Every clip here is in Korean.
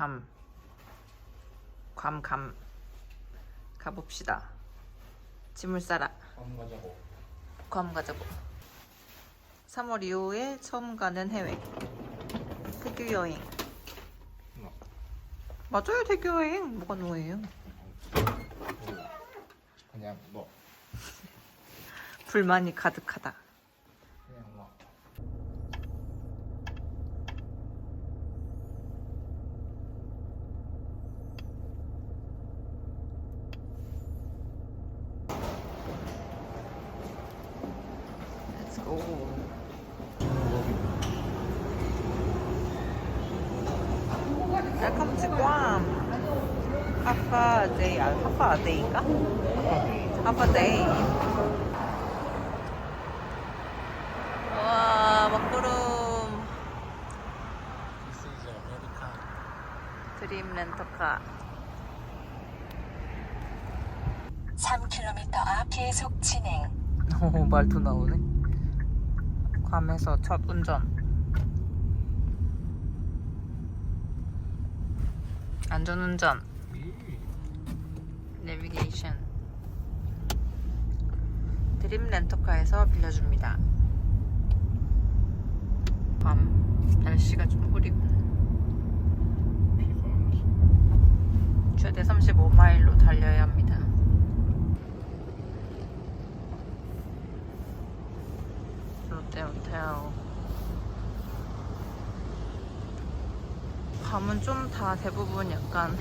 감. 감, 감. 가봅시다. 짐을 싸라. 안 가자고. 괌 가자고. 3월 이후에 처음 가는 해외. 태교 여행. 어. 맞아요, 태교 여행. 뭐가 노예요? 그냥 뭐 불만이 가득하다. Half a day, half a day인가? Half a day. 와, 먹구름. 드림 렌터카. 3km 앞 계속 진행. 오, 말도 나오네. 괌에서 첫 운전. 안전운전. 내비게이션. 드림 렌터카에서 빌려줍니다. 밤 날씨가 좀 흐리고 최대 35마일로 달려야 합니다. 롯데 호텔. 밤은 좀 다 대부분 약간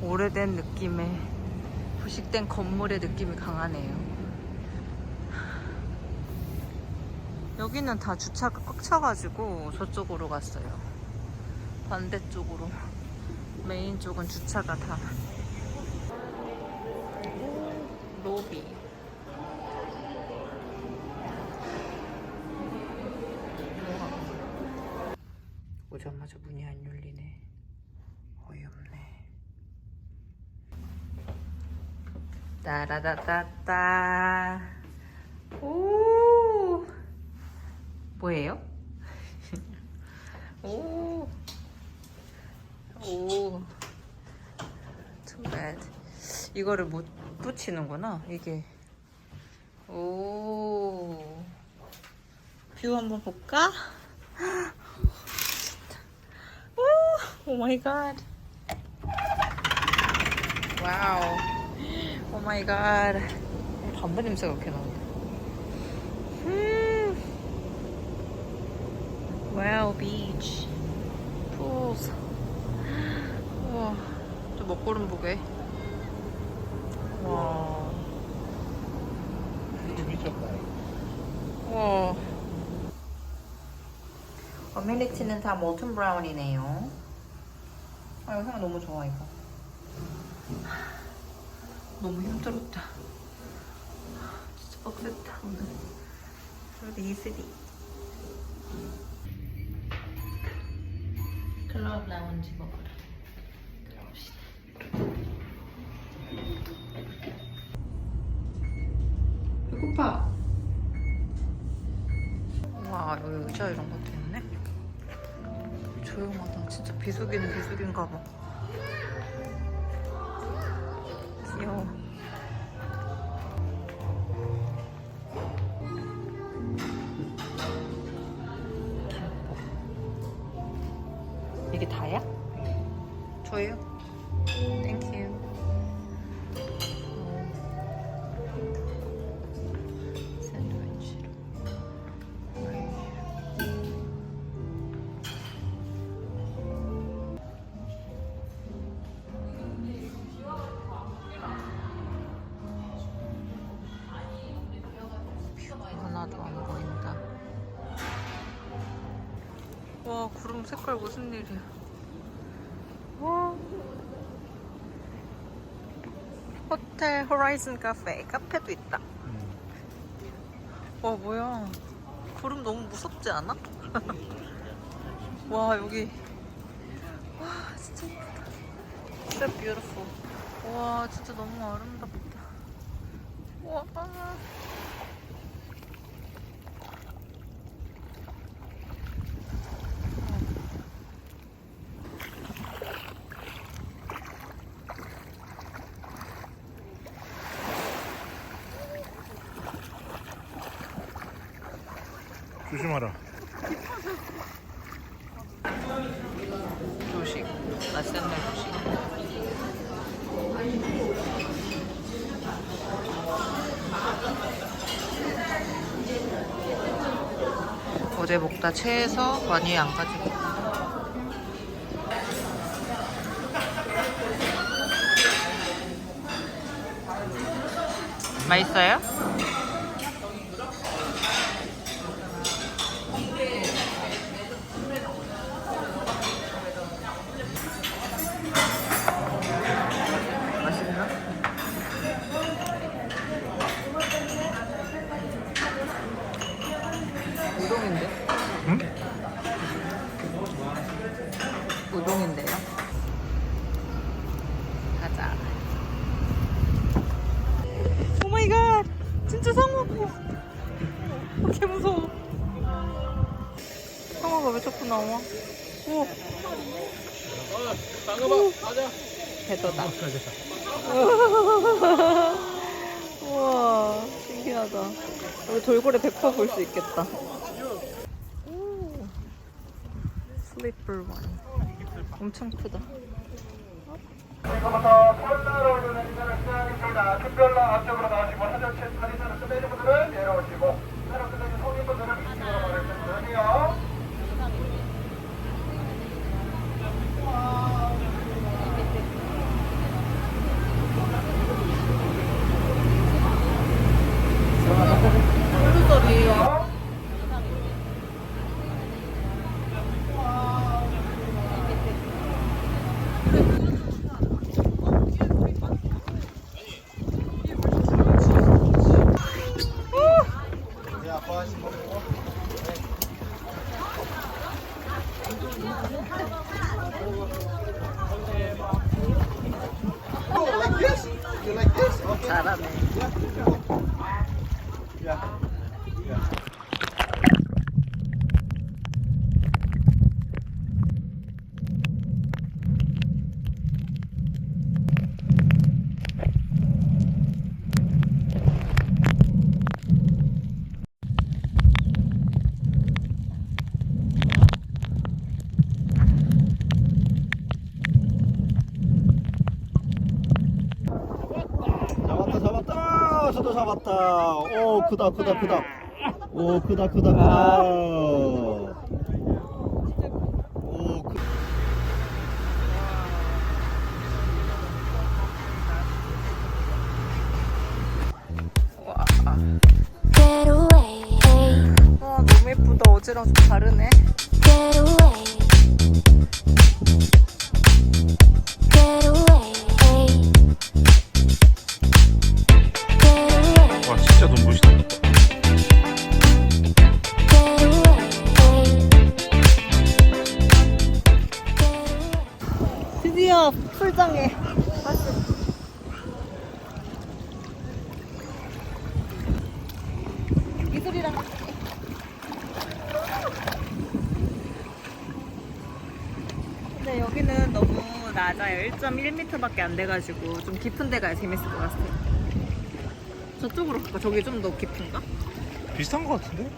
오래된 느낌의 부식된 건물의 느낌이 강하네요. 여기는 다 주차가 꽉 차가지고 저쪽으로 갔어요. 반대쪽으로. 메인 쪽은 주차가 다. 로비. 오자마자 문이 안 열리네. 어이없네. 따라다따따. 오. 뭐예요? 오. 오. Too bad. 이거를 못 붙이는구나. 이게. 오. 뷰 한번 볼까? 오 마이 갓. 와우. 오 마이 갓. 담배 냄새가 그렇게 나는데. 음. 와우, 비치. 풀스. 우와. 저 먹구름 보게. 와. 미쳤다. 와. 어메니티는 다 몰튼 브라운이네요. 아, 이거 향 너무 좋아, 이거. 너무 힘들었다. 진짜 빡셌다, 오늘. 그래도 이슬이. 클럽 라운지 먹으러 들어갑시다. 배고파. 와 여기 의자 이런 것도 있네. 조용하다. 진짜 비수기는 비수기인가 봐. 김밥. 이게 다야? 저예요. 땡 하나도 안 보인다. 와, 구름 색깔 무슨 일이야. 와. 호텔 호라이즌 카페. 카페도 있다. 와, 뭐야. 구름 너무 무섭지 않아? 와 여기 와 진짜 예쁘다. 진짜 beautiful. 와 진짜 너무 아름답다. 와. 조심하라. 조식. 맛있는 조식. 어제 먹다 체해서 많이 안 가지고. 맛있어요? 나와? 오! 배도다. 우와, 신기하다. 우리 돌고래 100%볼 수 있겠다. 오, 슬리퍼 원. 엄청 크다. 지금부터 콜라로 이루는 인사를 시작하겠습니다. 특별로 앞쪽으로 나오시고 사전 사진사를 끝내는 분들은 내려오시고 ชาติแบบนี้ 잡았다 오 크다 크다 크다 오 크다 크다 크다 오 크... 와, Get away, 와 너무 예쁘다. 어제랑 좀 다르네. get away. 여기는 너무 낮아요 1.1m밖에 안 돼가지고 좀 깊은 데가 재밌을 것 같아요 저쪽으로 갈까? 저기 좀 더 깊은가? 비슷한 거 같은데?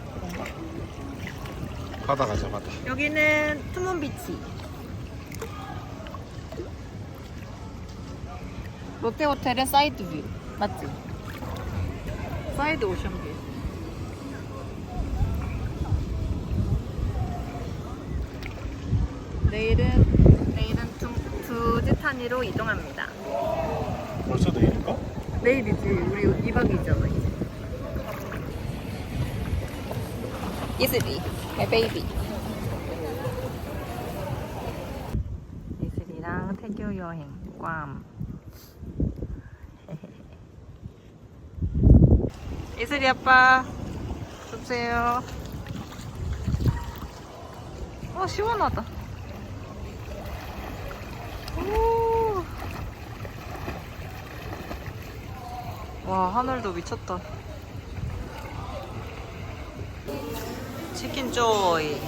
바다 가자 바다 여기는 투문비치 롯데호텔의 사이드 뷰 맞지? 사이드 오션 뷰 내일은 내일은 두, 두지타니로 이동합니다. 벌써 내일인가? 내일이지. 우리 2박 이잖아 이제. 이슬이 내 베이비. 이슬이랑 태교 여행 꽝. 이슬이 아빠 주세요? 아 시원하다. 와 하늘도 미쳤다. 치킨 조이.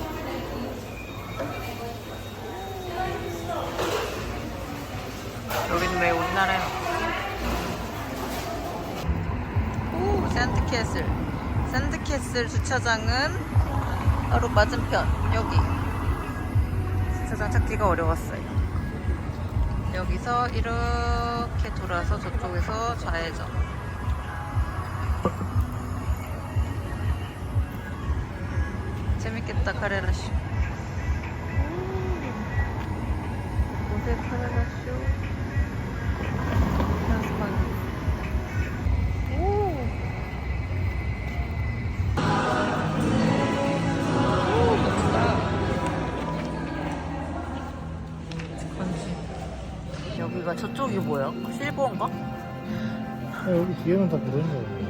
여기는 왜 우리나라에? 오 샌드캐슬. 샌드캐슬 주차장은 바로 맞은편 여기. 주차장 찾기가 어려웠어요. 여기서 이렇게 돌아서 저쪽에서 좌회전 재밌겠다 카레라쇼 모세 카레라쇼 오 여기가 저쪽이 뭐야? 실버인가? 여기 뒤에는 다 그런 거야.